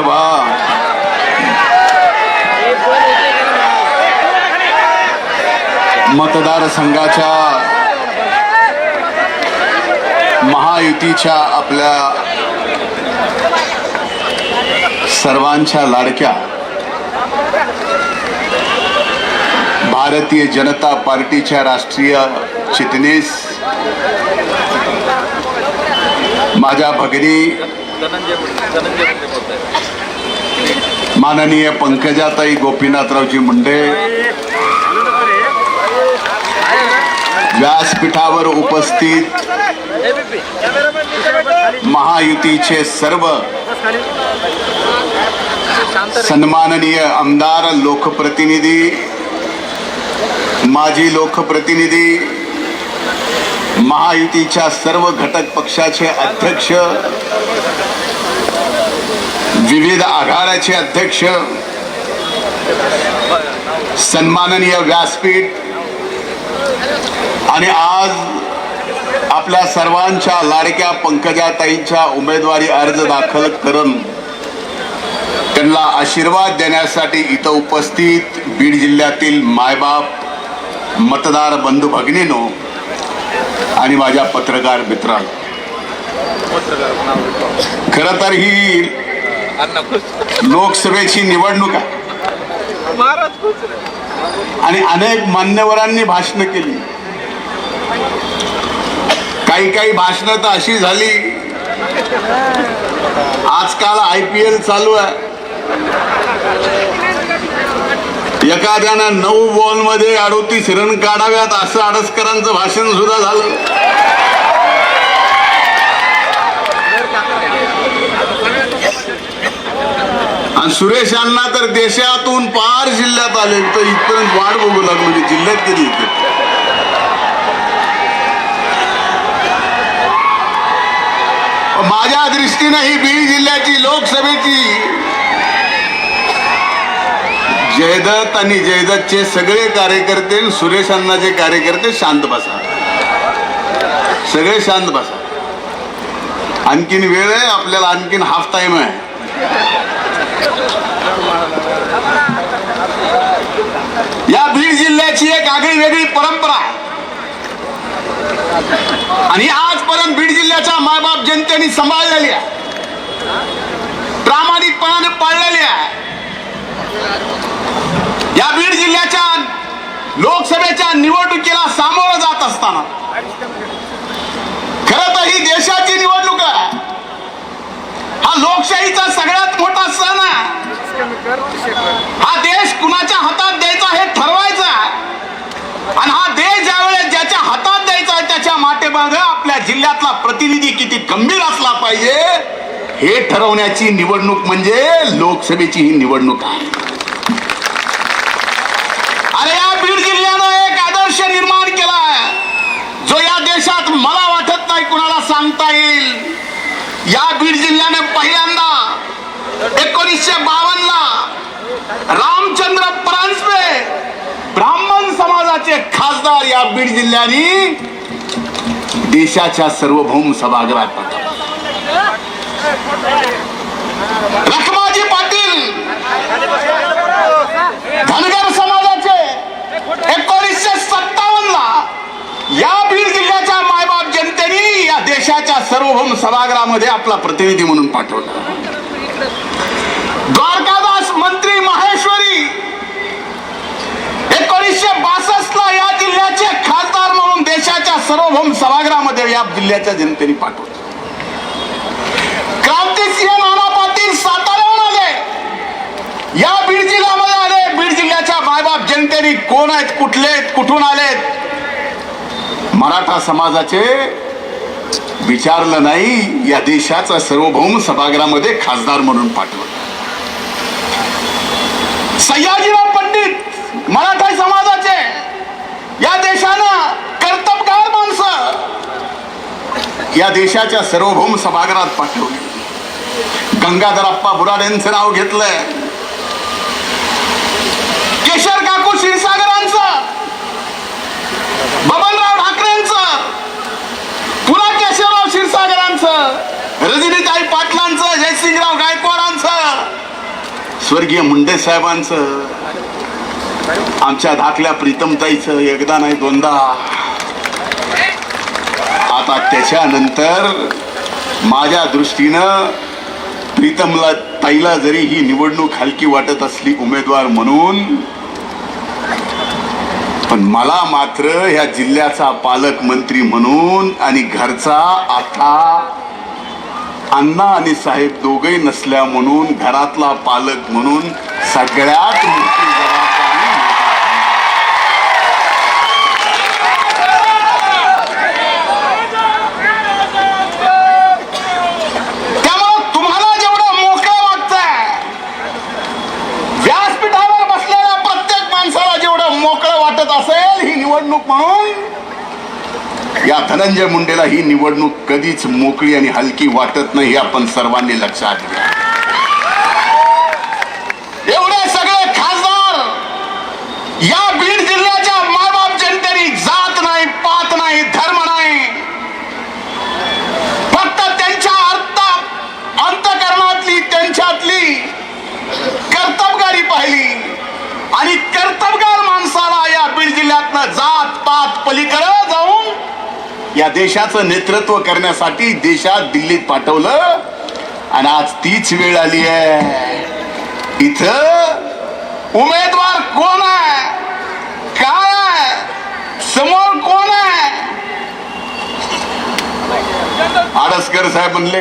विधानसभा मतदारसंघाच्या महायुतीच्या आपल्या सर्वांच्या लाडक्या भारतीय जनता पार्टीच्या राष्ट्रीय चिटणीस माझ्या भगिनी माननीय पंकजाताई गोपीनाथरावजी मुंडे व्यासपीठावर उपस्थित महायुतीचे सर्व सन्माननीय आमदार लोकप्रतिनिधी माजी लोकप्रतिनिधी महायुतीच्या सर्व घटक पक्षाचे अध्यक्ष विविध आघाडाचे अध्यक्ष सन्माननीय व्यासपीठ आणि आज आपल्या सर्वांच्या लाडक्या पंकजाताईंच्या उमेदवारी अर्ज दाखल करून त्यांना आशीर्वाद देण्यासाठी इथं उपस्थित बीड जिल्ह्यातील मायबाप मतदार बंधू भगिनीनो आणि माझ्या पत्रकार मित्रांनो. खरं तर ही लोकसभेची निवडणूक आहे. आणि अनेक मान्यवरांनी भाषण केली. काही काही भाषणं तर अशी झाली. आजकाल आय पी एल चालू आहे. एखाद्यानं नऊ बॉलमध्ये अडोतीस रन काढाव्यात असं आडसकरांचं भाषण सुद्धा झालं. आणि सुरेश अण्णा तर देशातून पार जिल्ह्यात आले. तर इथपर्यंत वाट बघू लागलो म्हणजे जिल्ह्यात गेली येते माझ्या दृष्टीनं ही बीड जिल्ह्याची लोकसभेची जयदत्त आणि जयदत्तचे सगळे कार्यकर्ते आणि सुरेश अण्णाचे कार्यकर्ते शांत बसा. सगळे शांत बसा. आणखीन वेळ आहे आपल्याला आणखीन हाफ टाइम आहे. या बीड जिल्ह्याची एक आगळी वेगळी परंपरा. आहे. आणि आजपर्यंत बीड जिल्ह्याच्या मायबाप जनतेने सांभाळलेली आहे. प्रामाणिकपणाने पाळलेली आहे. या बीड जिल्ह्याच्या लोकसभेच्या निवडणुकीला सामोरं जात असताना खरं तर ही देशाची निवडणूक आहे. हा लोकशाहीचा सगळ्यात मोठा सण आहे. हा देश कुणाच्या हातात द्यायचा हे ठरवायचं आहे. आणि हा देश ज्यावेळेस ज्याच्या हातात द्यायचा आहे त्याच्या माटेमाग आपल्या जिल्ह्यातला प्रतिनिधी किती गंभीर असला पाहिजे हे ठरवण्याची निवडणूक म्हणजे लोकसभेची ही निवडणूक आहे. अरे या बीड जिल्ह्यानं एक आदर्श निर्माण केला आहे जो या देशात मला वाटत नाही कुणाला सांगता येईल. या बीड जिल्ह्याने पहिल्यांदा एकोणीसशे बावन्न ला रामचंद्र परांजपे ब्राह्मण समाजाचे खासदार या बीड जिल्ह्याने देशाच्या सार्वभौम सभागृहात पाठवले. लखमाजी पाटील धनगर समाजाचे एकोणीसशे सत्तावन्न ला या बीड जिल्ह्याच्या मायबाप या देशाच्या सर्वभौम सभागृहामध्ये आपला प्रतिनिधी म्हणून पाठवला. द्वारकादास मंत्री माहेश्वरी एकोणीसशे बासष्ट ला या जिल्ह्याचे खासदार म्हणून देशाच्या सर्वभौम सभागृहामध्ये या जिल्ह्याच्या जनतेने पाठवलं. क्रांतिसिंह नाना पाटील साताऱ्याहून आले या बीड जिल्ह्यामध्ये आले. बीड जिल्ह्याच्या मायबाप जनतेने कोण आहेत कुठले आहेत कुठून आलेत? मराठा समाजाचे विचारलं नाही या देशाचा सार्वभौम सभागृहामध्ये खासदार म्हणून पाठवलं. सयाजीराव पंडित मराठा समाजाचे या देशानं कर्तबगार माणसं या देशाच्या सार्वभौम सभागृहात पाठवली. गंगाधरप्पा बुराडेंचं नाव घेतलंय. केशर काकू क्षीरसागरांचं. बाबा क्षीरसागरांचं रजनीताई पाटलांचं जयसिंगराव गायकवाडांचं स्वर्गीय मुंडे साहेबांचं आमच्या धाकल्या प्रीतमताईचं एकदा नाही दोनदा. आता त्याच्यानंतर माझ्या दृष्टीनं प्रीतमला ताईला जरी ही निवडणूक हलकी वाटत असली उमेदवार म्हणून पण मला मात्र ह्या जिल्ह्याचा पालकमंत्री म्हणून आणि घरचा आता अण्णा आणि साहेब दोघे नसल्या म्हणून घरातला पालक म्हणून सगळ्यात मोठी जबाबदारी त्यामुळं तुम्हाला जेवढं मोकळं वाटतंय व्यासपीठावर बसलेल्या प्रत्येक माणसाला जेवढं मोकळं वाटत असेल ही निवडणूक म्हणून? या धनंजय मुंडेला ही निवडणूक कधीच मोकळी आणि हलकी वाटत नाही हे आपण सर्वांनी लक्षात घ्या. एवढे सगळे खासदार या बीड जिल्ह्याच्या मायबाप जनतेने जात नाही पात नाही धर्म नाही फक्त त्यांच्या अर्थ अंतकरणातली त्यांच्यातली कर्तबगारी पाहिली आणि कर्तबगार माणसाला या बीड जिल्ह्यातनं जात पात पलीकडे जाऊन या देशाचं नेतृत्व करण्यासाठी देशात दिल्लीत पाठवलं. आणि आज तीच वेळ आली आहे. इथं उमेदवार कोण आहे? काय आहे? समोर कोण आहे? आडसकर साहेब म्हणले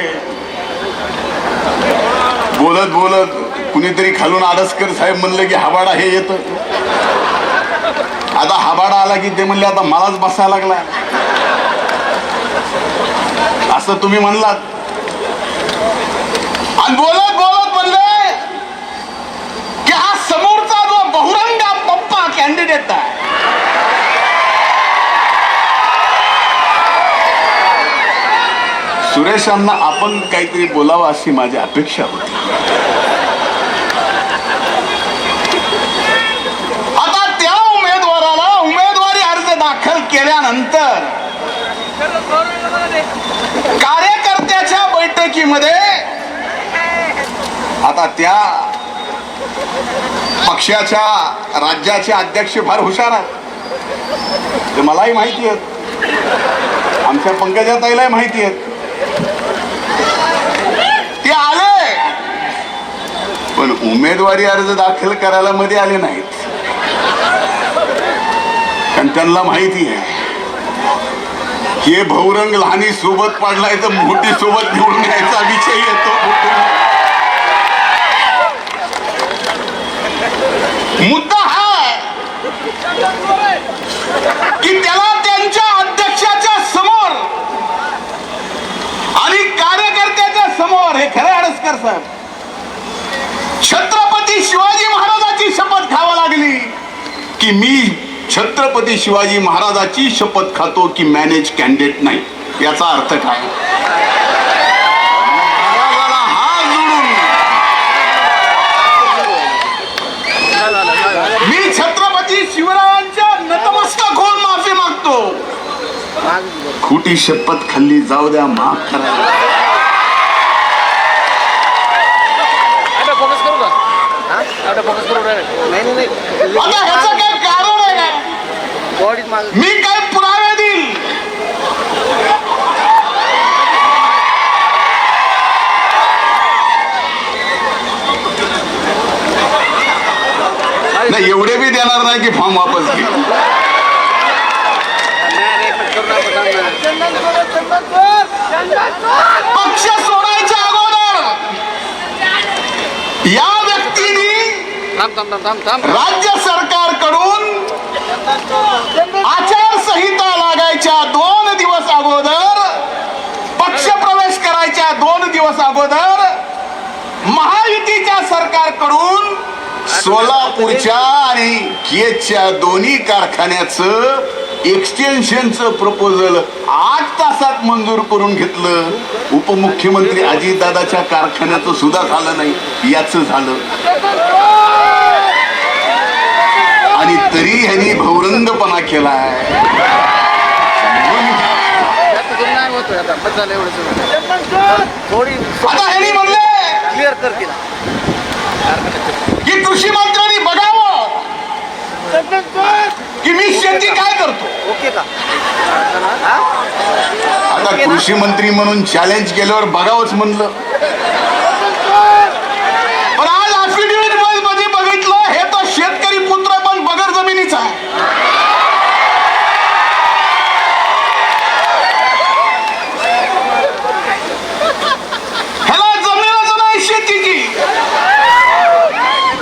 बोलत बोलत कुणीतरी खालून आडसकर साहेब म्हणले की हाबाडा हे येत. आता हाबाडा आला की ते म्हणले आता मलाच बसायला लागला. असं तुम्ही म्हणलात. आणि बोलत बोलत म्हणले की हा समोरचा जो बहुरंगा पप्पा कॅन्डिडेट आहे सुरेशांना आपण काहीतरी बोलावं अशी माझी अपेक्षा होती. आता त्या उमेदवाराला उमेदवारी अर्ज दाखल केल्यानंतर कार्यकर्त्याच्या बैठकीमध्ये आता त्या पक्षाच्या राज्याचे अध्यक्ष फार हुशार आहेत. ते मलाही माहिती आहेत. आमच्या पंकजाताईलाही माहिती आहेत. ते आले. पण उमेदवारी अर्ज दाखल करायला मध्ये आले नाहीत. कारण त्यांना माहिती आहे. हे बहुरंग लहानी सोबत पाडलाय तर मोठी सोबत निवडून यायचा विषय येतो. मुद्दा हा कि की त्याला त्यांच्या अध्यक्षाच्या समोर आणि कार्यकर्त्याच्या समोर हे खरे हडसकर साहेब छत्रपती शिवाजी महाराजाची शपथ खावा लागली की मी छत्रपती शिवाजी महाराजाची शपथ खातो की मॅनेज कॅन्डिडेट नाही? याचा अर्थ काय? मी छत्रपती शिवरायांच्या नतमस्तक होऊन माफी मागतो. खोटी शपथ खाल्ली जाऊ द्या माफ करा. आता फोकस करू का? हा? आता फोकस करू नाही नाही नाही. आता ह्याचं काय कारण आहे का बॉडीत माग मी काय पुरावे देईल नाही एवढे बी देणार नाही की फॉर्म वापस घे. पक्ष सोडायच्या अगोदर या व्यक्तीने थांब थांब थांब थांब थांब. राज्य सरकारकडून करायच्या दोन दिवस अगोदर पक्ष प्रवेश करायच्या दोन दिवस अगोदर महायुतीच्या सरकारकडून सोलापूरच्या आणि केजच्या दोन्ही कारखान्याचं एक्सटेन्शनचं प्रपोजल आठ तासात मंजूर करून घेतलं. उपमुख्यमंत्री अजितदादाच्या कारखान्याचं सुद्धा झालं नाही. याचं झालं. आणि तरी ह्यांनी भौरंगपणा केलाय त्यातून नाही होतोय आता बस झालं एवढं थोडी क्लिअर कर तिला. की कृषी मंत्र्यांनी बघावं. की मी शेती काय करतो? ओके का? आता कृषी मंत्री म्हणून चॅलेंज केल्यावर बघावंच म्हणलं पण आज affidavit मध्ये बघितलं हे तर शेतकरी पुत्र पण बगर जमिनीचा आहे ह्याला जमीनच नाही शेतीची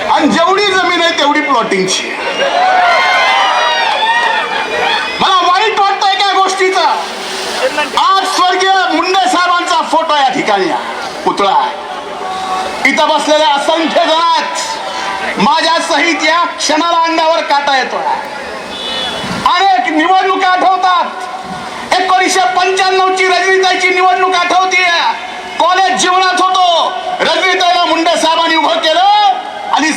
आणि जेवढी जमीन आहे तेवढी मला वाईट वाटतंय काय गोष्टीचा. आज स्वर्गीय मुंडे साहेबांचा फोटो या ठिकाणी. पुतळा. इथं बसलेल्या असंख्य जणात माझ्या सहित या क्षणाला अंगावर काटा येतो अनेक निवडणुका आठवतात. एकोणीसशे पंच्याण्णव ची रजनीताईची निवडणूक आठवतीय. कॉलेज जीवनात होतो. रजनीताईला मुंडे साहेबांनी उभं केलं आणि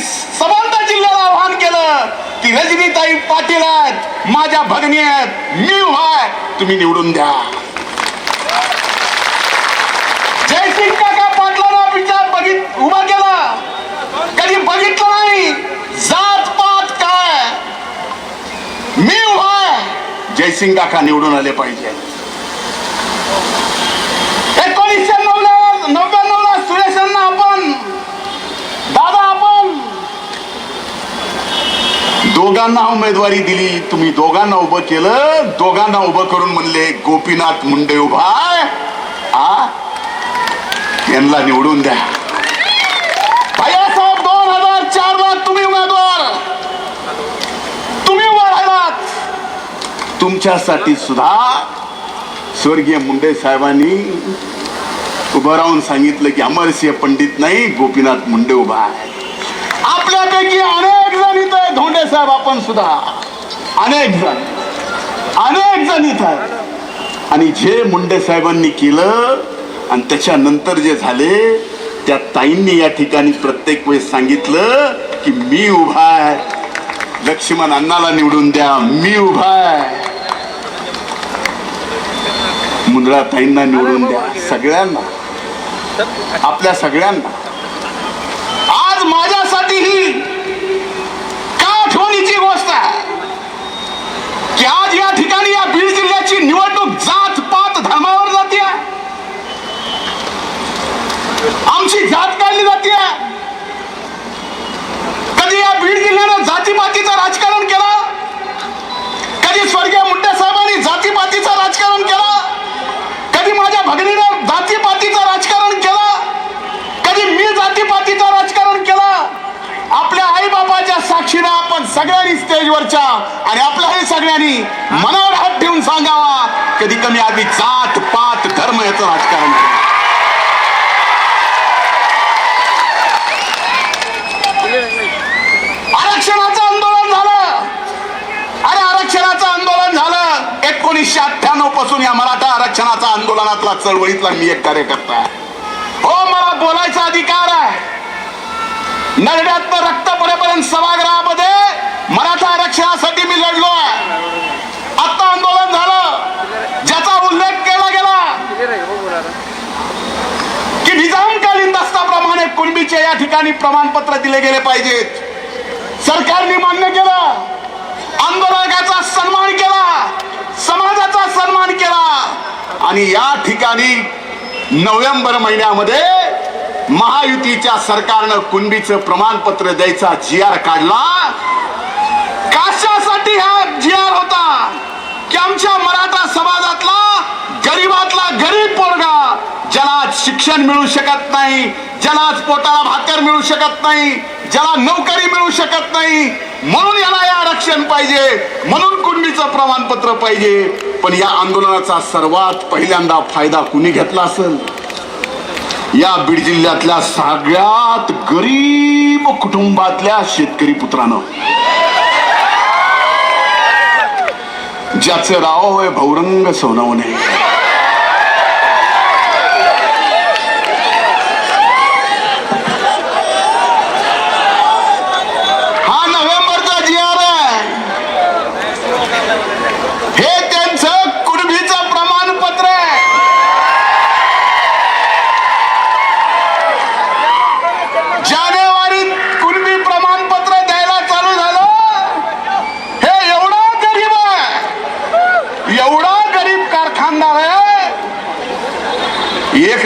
रजनीताई पाटील आहेत माझ्या भगनी आहेत मी आहे. तुम्ही निवडून द्या. जयसिंग काका पाटलांना विचार बघित उभा केला. कधी बघितलं नाही. जात पात काय? मी आहे. जयसिंग काका निवडून आले पाहिजे. एकोणीसशे नव्या नव्या सुरेशांना आपण दादा आपण दोघांना उमेदवारी दिली. तुम्ही दोघांना उभं केलं. दोघांना उभं करून म्हणले गोपीनाथ मुंडे उभा आ? यांना निवडून द्या. भैयासाहेब दोन हजार चार ला तुम्ही उमेदवार. तुम्ही उभा राहिलात. तुमच्यासाठी सुद्धा स्वर्गीय मुंडे साहेबांनी उभं राहून सांगितलं की अमरसिंह पंडित नाही गोपीनाथ मुंडे उभा आहे. आपल्यापैकी अनेक जण इथं आहे, धोंडे साहेब आपण सुद्धा. अनेक जण. अनेक जण इथं आणि जे मुंडे साहेबांनी केलं आणि त्याच्यानंतर जे झाले त्या ताईंनी या ठिकाणी प्रत्येक वेळेस सांगितलं की मी उभा आहे. लक्ष्मण अण्णाला निवडून द्या मी उभा आहे. मुंद्रा ताईंना निवडून द्या सगळ्यांना. आपल्या सगळ्यांना आज माझ्यासाठी ही का आठवणीची गोष्ट आहे की आज या ठिकाणी या बीड जिल्ह्याची निवडणूक जात पात धर्मावर जाते आमची जात काढली जाते कधी या बीड जिल्ह्यानं जातीपातीचं राजकारण केलं कधी स्वर्गीय मुंडे साहेबांनी जातीपातीचं राजकारण केलं कधी माझ्या भगिनीनं जातीपातीचं राजकारण केलं कधी मी जातीपातीचं राजकारण केलं आपल्या आई बाबाच्या साक्षीनं आपण सगळ्यांनी स्टेजवरच्या आणि आपल्याही सगळ्यांनी मनावर हात ठेवून सांगावा. कधी कमी आधी जात पात धर्म याचं राजकारण. आरक्षणाचं आंदोलन झालं. अरे आरक्षणाचं आंदोलन झालं. एकोणीसशे अठ्ठ्याण्णवपासून या मराठा आरक्षणाचा आंदोलनातला चळवळीतला मी एक कार्यकर्ता हो मला बोलायचा अधिकार आहे. नरड्यात रक्त पडेपर्यंत सभागृहामध्ये मराठा आरक्षणासाठी मी लढलो आहे. आता आंदोलन झालं. ज्याचा उल्लेख केला गेला की निजामकालीन दस्ताप्रमाणे कुणबीचे या ठिकाणी प्रमाणपत्र दिले गेले पाहिजेत. सरकारने मान्य केलं आंदोलकाचा सन्मान केला समाजाचा सन्मान केला. आणि या ठिकाणी नोव्हेंबर महिन्यामध्ये महायुतीच्या सरकारनं कुणबीचं प्रमाणपत्र द्यायचा जी आर काढला? कशासाठी हा जी आर होता? की आमच्या मराठा समाजातला गरीबातला गरीब पोरगा ज्याला शिक्षण मिळू शकत नाही ज्याला पोटाला भाकर मिळू शकत नाही ज्याला नोकरी मिळू शकत नाही म्हणून याला या आरक्षण पाहिजे म्हणून कुणबीचं प्रमाणपत्र पाहिजे. पण या आंदोलनाचा सर्वात पहिल्यांदा फायदा कुणी घेतला असेल? या बीड जिल्ह्यातल्या सगळ्यात गरीब कुटुंबातल्या शेतकरी पुत्रानं. ज्याचं राव होय भौरंग सोनवणे हा नोव्हेंबरचा जी आर आहे हे त्यांचं कुणबीचं प्रमाणपत्र आहे जानेवारी एवढा गरीब कारखानदार आहे एक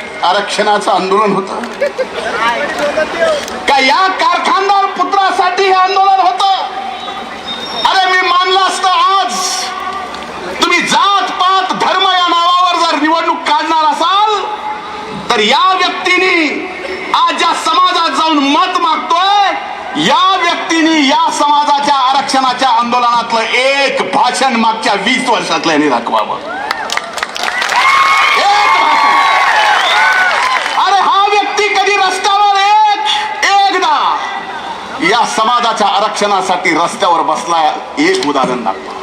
आरक्षणाचं आंदोलन होत. का या कारखानदार पुत्रासाठी हे आंदोलन होत? अरे मी मानलं असतं आज. तुम्ही जात पात धर्म या नावावर जर निवडणूक काढणार असाल तर या व्यक्तीने आज ज्या समाजात जाऊन मत मागतोय या व्यक्तीने या समाजाच्या आरक्षणाच्या आंदोलनातलं एक भाषण मागच्या वीस वर्षातलं यांनी दाखवावं एक भाषण अरे हा व्यक्ती कधी रस्त्यावर एक एकदा या समाजाच्या आरक्षणासाठी रस्त्यावर बसला एक उदाहरण दाखवा.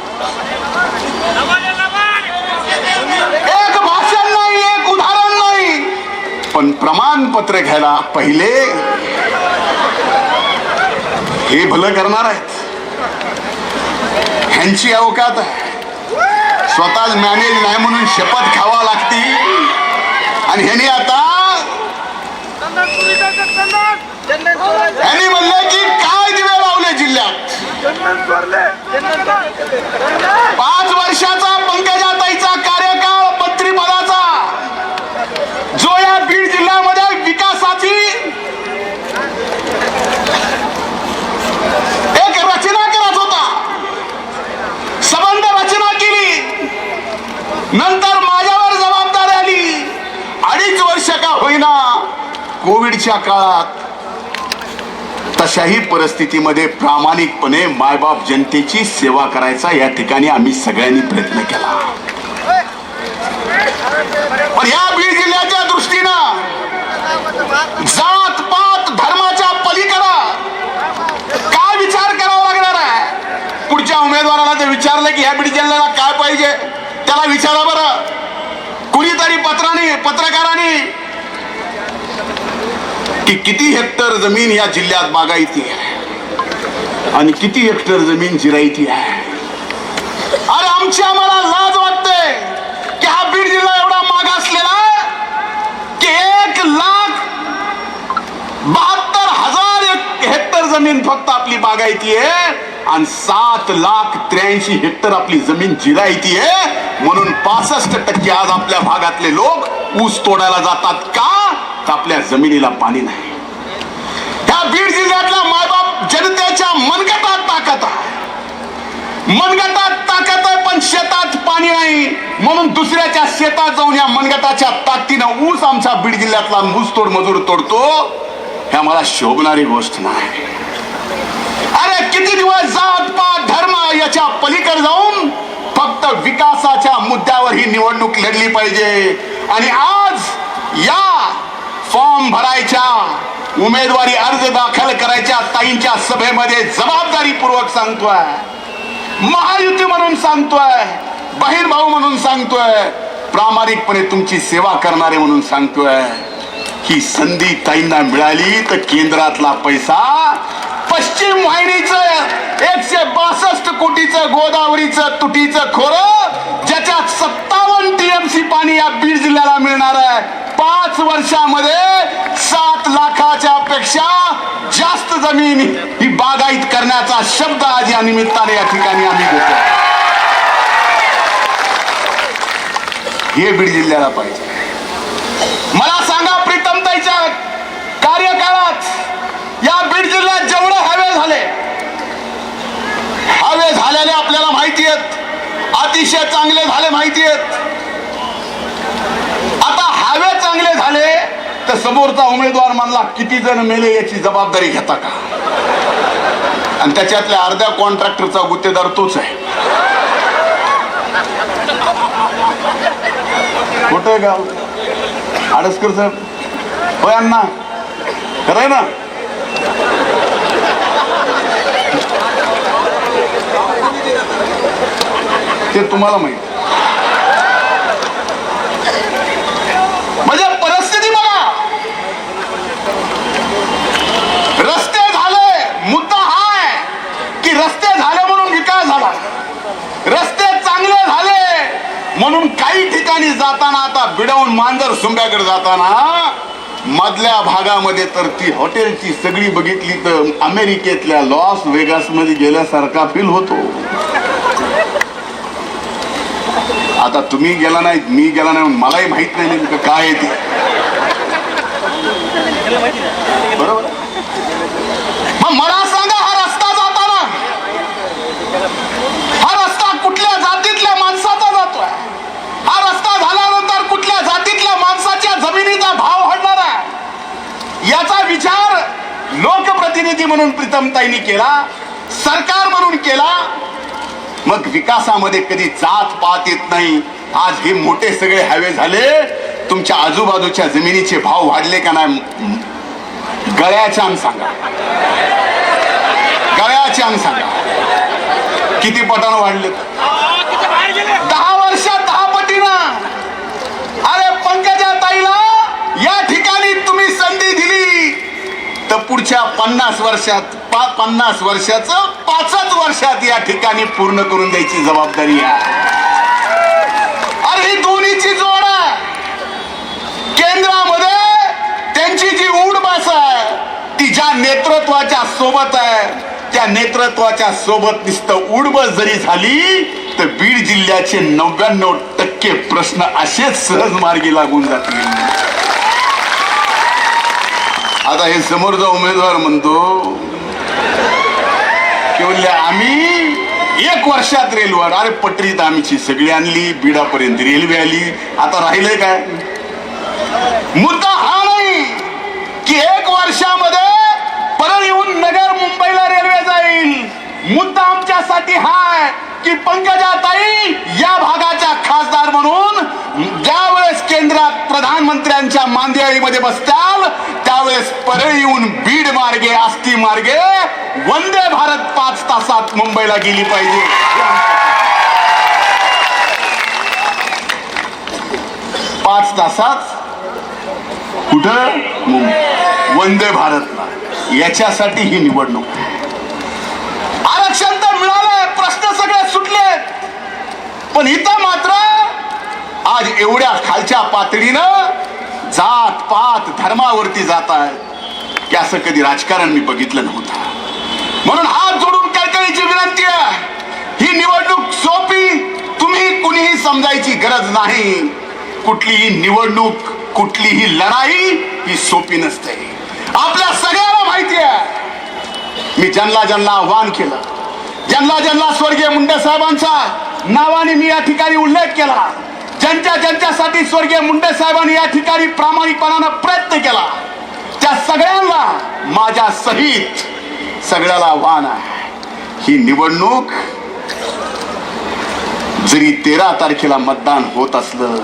एक भाषण नाही एक उदाहरण नाही पण प्रमाणपत्र घ्यायला पहिले हे भलं करणार आहेत. ह्यांची अवकात आहे. स्वतःच मॅनेज नाही म्हणून शपथ खावा लागती. आणि ह्याने आता ह्यांनी म्हणलं की काय दिवे लावले जिल्ह्यात पाच वर्षाचा पंकजाताईचा कार्यकाळ मंत्रिपदाचा. जो या बीड जिल्ह्यामध्ये विकासाची एक रचना करत होता. संबंध रचना केली. नंतर माझ्यावर जबाबदारी आली. अडीच वर्ष का होईना कोविडच्या काळात तशाही परिस्थितीमध्ये प्रामाणिकपणे मायबाप जनतेची सेवा करायचा या ठिकाणी आम्ही सगळ्यांनी प्रयत्न केला. पण या बीड जिल्ह्याच्या दृष्टीनं जात पात धर्माच्या पलीकडं काय विचार करावा लागणार आहे? पुढच्या उमेदवाराला जर विचारलं की ह्या बीड जिल्ह्याला काय पाहिजे? त्याला विचारा बरं. कुणीतरी पत्राने पत्रकाराने की किती हेक्टर जमीन या जिल्ह्यात बागायती आहे? आणि किती हेक्टर जमीन जिरायती आहे? अरे आमची आम्हाला लाज वाटते की हा बीड जिल्हा एवढा मागासलेला की एक लाख बहात्तर हजार हेक्टर जमीन फक्त आपली बागायती आहे आणि सात लाख त्र्याऐंशी हेक्टर आपली जमीन जिरायती आहे. म्हणून पासष्ट टक्के आज आपल्या भागातले लोक ऊस तोडायला जातात का? आपल्या जमिनीला पाणी नाही. त्या बीड जिल्ह्यातला मायबाप जनतेच्या मनगटात ताकद आहे. मनगटात ताकद आहे पण शेतात पाणी नाही. म्हणून दुसऱ्याच्या शेतात जाऊन या मनगटाच्या ताकदीनं ऊस आमच्या बीड जिल्ह्यातला ऊसतोड मजूर तोडतो ह्या मला शोभणारी गोष्ट नाही. अरे किती दिवस जात पात धर्म याच्या पलीकडे जाऊन? फक्त विकासाच्या मुद्द्यावर ही निवडणूक लढली पाहिजे. आणि आज या फॉर्म भरायच्या उमेदवारी अर्ज दाखल करायच्या ताईंच्या सभेमध्ये जबाबदारीपूर्वक सांगतोय. महायुती म्हणून सांगतोय बहीण भाऊ म्हणून सांगतोय प्रामाणिकपणे तुमची सेवा करणारे म्हणून सांगतोय. ही संधी ताईंना मिळाली तर केंद्रातला पैसा पश्चिम वाहिनीचं एकशे बासष्ट कोटीचं गोदावरीचं तुटीचं खोरं ज्याच्यात सत्तावन्न टीएमसी पाणी या बीड जिल्ह्याला मिळणार आहे. पाच वर्षामध्ये सात लाखाच्या पेक्षा जास्त जमीन ही बागायत करण्याचा शब्द आज या निमित्ताने या ठिकाणी आम्ही घेतो हे बीड जिल्ह्याला पाहिजे. मला सांगा प्रीतमताईच्या कार्यकाळात या बीड जिल्ह्यात जेवढे हवे झाले हवे झालेले आपल्याला माहिती आहेत अतिशय चांगले झाले माहिती आहेत आता हवे चांगले झाले तर समोरचा उमेदवार म्हणला किती जण मेले याची जबाबदारी घेता का? आणि त्याच्यातल्या अर्ध्या कॉन्ट्रॅक्टरचा गुत्तेदार तोच आहे. कुठं आहे गाव. आडसकर साहेब होय अण्णा खरंय ना? ते तुम्हाला माहीत. रस्ते चांगले झाले. म्हणून काही ठिकाणी जाताना आता बिडवून मांजर सुंब्याकडे जाताना मधल्या भागामध्ये तर ती हॉटेलची सगळी बघितली तर अमेरिकेतल्या लॉस वेगासमध्ये गेल्यासारखा फील होतो. आता तुम्ही गेला नाही मी गेला नाही मलाही माहीत नाही नेमकं काय येते म्हणून केला सरकार म्हणून केला मग विकासामध्ये कधी जात पात येत नाही. आज हे मोठे सगळे हायवे झाले. तुमच्या आजूबाजूच्या जमिनीचे भाव वाढले का नाही? गळ्याच्या अंग सांगा. गळ्याचे अंग सांगा. किती पटानं वाढले? दहा वर्षात दहा पटीनं. अरे पंकजा ताईला या ठिकाणी तुम्ही संधी दिली. तर पुढच्या पन्नास वर्षात पा पन्नास वर्षाचं पाचच वर्षात या ठिकाणी पूर्ण करून द्यायची जबाबदारी आहे. अरे ही दोन्हीची जोड आहे. केंद्रामध्ये त्यांची जी उडबास आहे ती ज्या नेतृत्वाच्या सोबत आहे त्या नेतृत्वाच्या सोबत नुसतं उडबस जरी झाली तर बीड जिल्ह्याचे नव्याण्णव टक्के प्रश्न असेच सहज मार्गी लागून जातील. आता हे समोरचा उमेदवार म्हणतो की म्हणले आम्ही एक वर्षात रेल्वे अरे पटरीत आमची सगळी आणली बीडापर्यंत रेल्वे आली. आता राहिलंय काय? मुद्दा हा नाही की एक वर्षामध्ये परत येऊन नगर मुंबईला रेल्वे जाईल. मुद्दा आमच्यासाठी हाय की पंकजा ताई या भागाच्या खासदार म्हणून ज्यावेळेस केंद्रात प्रधानमंत्र्यांच्या मांदियाळीमध्ये बसताल त्यावेळेस परळ येऊन बीड मार्गे आस्ती मार्गे वंदे भारत पाच तासात मुंबईला गेली पाहिजे. पाच तासात कुठं? वंदे भारतला याच्यासाठी ही निवडणूक आहे. आरक्षण तर मिळालंय प्रश्न सगळे सुटलेत पण इथं मात्र आज एवढ्या खालच्या पातळीनं जात पात धर्मावरती जात आहे की असं कधी राजकारण मी बघितलं नव्हतं. म्हणून हात जोडून कळकळीची विनंती आहे. ही निवडणूक सोपी तुम्ही कुणीही समजायची गरज नाही. कुठलीही निवडणूक कुठलीही लढाई ही सोपी नसते. आपल्या सगळ्यांना माहिती आहे. मी ज्यांना ज्यांना आव्हान केलं ज्यांना ज्यांना स्वर्गीय मुंडे साहेबांचा नावाने मी या ठिकाणी उल्लेख केला ज्यांच्या ज्यांच्यासाठी स्वर्गीय मुंडे साहेबांनी या ठिकाणी प्रामाणिकपणानं प्रयत्न केला त्या सगळ्यांना माझ्या सहित सगळ्याला आव्हान आहे. ही निवडणूक जरी तेरा तारखेला मतदान होत असलं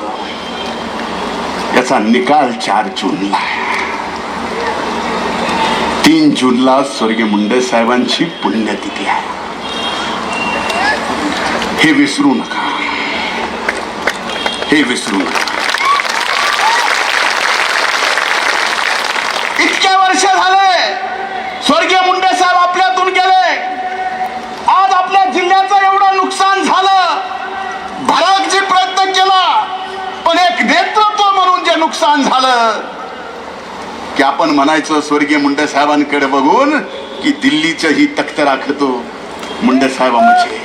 याचा निकाल चार जूनला आहे. तीन जूनला स्वर्गीय मुंडे साहेबांची पुण्यतिथी आहे. हे विसरू नका हे विसरू नका इतक्या वर्ष झाले स्वर्गीय मुंडे साहेब आपल्यातून गेले. आज आपल्या जिल्ह्याचं एवढं नुकसान झालं. भरागचे प्रयत्न केला पण एक नेतृत्व म्हणून जे नुकसान झालं की आपण म्हणायचं स्वर्गीय मुंडे साहेबांकडे बघून की दिल्लीचं ही तख्त राखतो मुंडे साहेबांचे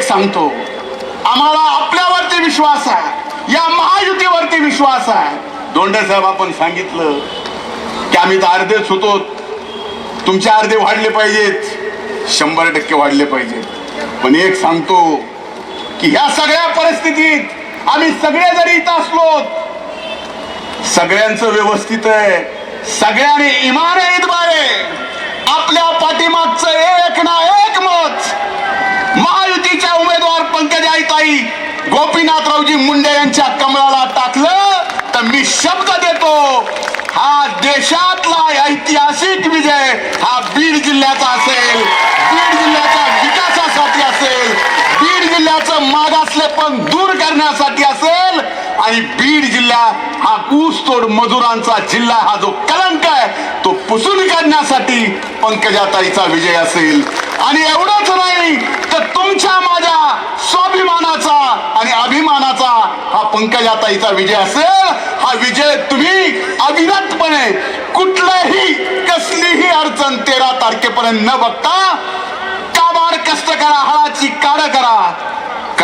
सांगतो. आम्हाला आपल्यावरती विश्वास आहे. या महायुतीवरती विश्वास आहे. दोंडे साहेब आपण सांगितलं की आम्ही तर अर्धेच होतो. तुमचे अर्धे वाढले पाहिजेत. शंभर टक्के वाढले पाहिजेत. पण एक सांगतो की ह्या सगळ्या परिस्थितीत आम्ही सगळे जरी इथं असलो सगळ्यांचं व्यवस्थित आहे. सगळ्यांनी इमान आहे इतबारे आपल्या पाठीमागचं एक ना एक मत महायुतीच्या उमेदवार ताई गोपीनाथरावजी मुंडे यांच्या कमळाला टाकलं तर मी शब्द देतो हा देशातला ऐतिहासिक विजय हा बीड जिल्ह्याचा असेल. बीड जिल्ह्याचा विकास जिल्ह्याचं मागासले पण दूर करण्यासाठी असेल. आणि बीड जिल्हा हा ऊसतोड मजुरांचा जिल्हा हा जो कलंक आहे तो पुसून काढण्यासाठी पंकजाताईचा विजय असेल. आणि एवढंच नाही तर तुमच्या माझ्या स्वाभिमानाचा आणि अभिमानाचा हा पंकजाताईचा विजय असेल. हा विजय तुम्ही अविरतपणे कुठलाही कसलीही अडचण तेरा तारखेपर्यंत न बघता काबाड कष्ट करा हळाची काड करा.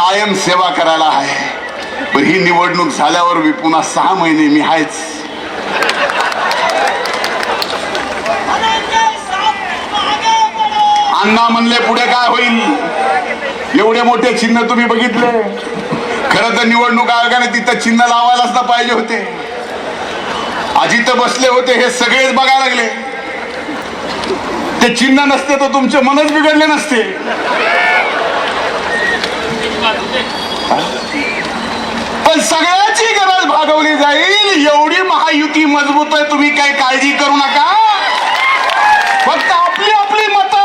कायम सेवा करायला आहे. पण ही निवडणूक झाल्यावर मी पुन्हा सहा महिने मी आहेच. अण्णा म्हणले पुढे काय होईल? एवढे मोठे चिन्ह तुम्ही बघितले. खरं तर निवडणूक आयोगाने तिथं चिन्ह लावायलाच ना पाहिजे होते. अजित बसले होते हे सगळेच बघायला लागले. ते चिन्ह नसते तर तुमचे मनच बिघडले नसते. पण सगळ्याची गरज भागवली जाईल. एवढी महायुती मजबूत आहे तुम्ही काही काळजी करू नका. फक्त आपली आपली मत.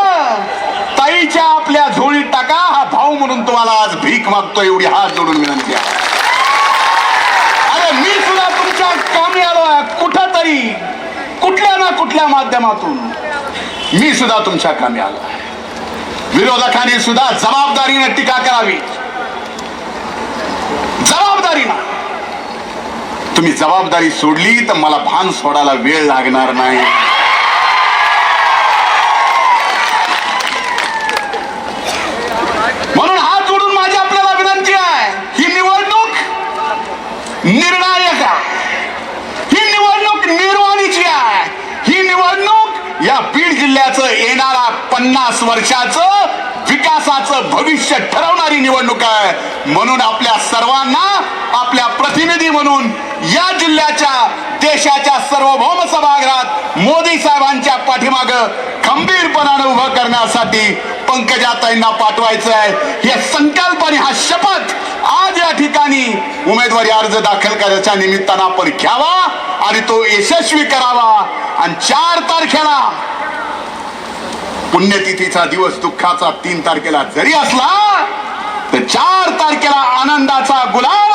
ताईच्या आपल्या झोळीत टाका हा भाऊ म्हणून तुम्हाला आज भीक मागतो एवढी हात जोडून विनंती आहे. अरे मी सुद्धा तुमच्या कामी आलो आहे कुठं तरी कुठल्या ना कुठल्या माध्यमातून मी सुद्धा तुमच्या कामी आलो आहे. विरोधकांनी सुद्धा जबाबदारीने टीका करावी. जबाबदारीनं. तुम्ही जबाबदारी सोडली तर मला भान सोडायला वेळ लागणार नाही. म्हणून हात जोडून माझी आपल्याला विनंती आहे ही निवडणूक निर्णायक आहे. ही निवडणूक निर्वाणीची आहे. ही निवडणूक या बीड जिल्ह्याचं येणारा पन्नास वर्षाचं देशाचं भविष्य ठरवणारी निवडणूक आहे. म्हणून आपल्या सर्वांना आपल्या प्रतिनिधी म्हणून या जिल्ह्याच्या देशाच्या सार्वभौम सभागृहात मोदी साहेबांच्या पाठीमाग खंबीरपणाने उभं करण्यासाठी पंकजाताईंना पाठवायचं आहे. हे संकल्प आणि हा शपथ आज या ठिकाणी उमेदवारी अर्ज दाखल करायच्या निमित्तानं आपण घ्यावा आणि तो यशस्वी करावा. आणि चार तारखेला पुण्यतिथीचा दिवस दुःखाचा तीन तारखेला जरी असला तर चार तारखेला आनंदाचा गुलाल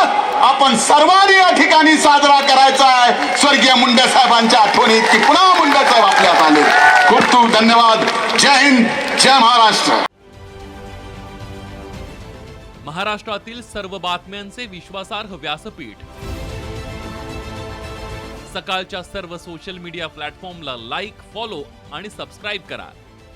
आपण सर्वांनी या ठिकाणी साजरा करायचा आहे. स्वर्गीय मुंडे साहेबांच्या आठवणीत की पुन्हा मुंडे साहेब आपल्यात आले. खूप खूप धन्यवाद. जय हिंद जय महाराष्ट्र. महाराष्ट्रातील सर्व बातम्यांचे विश्वासार्ह व्यासपीठ. सकाळच्या सर्व सोशल मीडिया प्लॅटफॉर्मला लाईक फॉलो आणि सबस्क्राईब करा.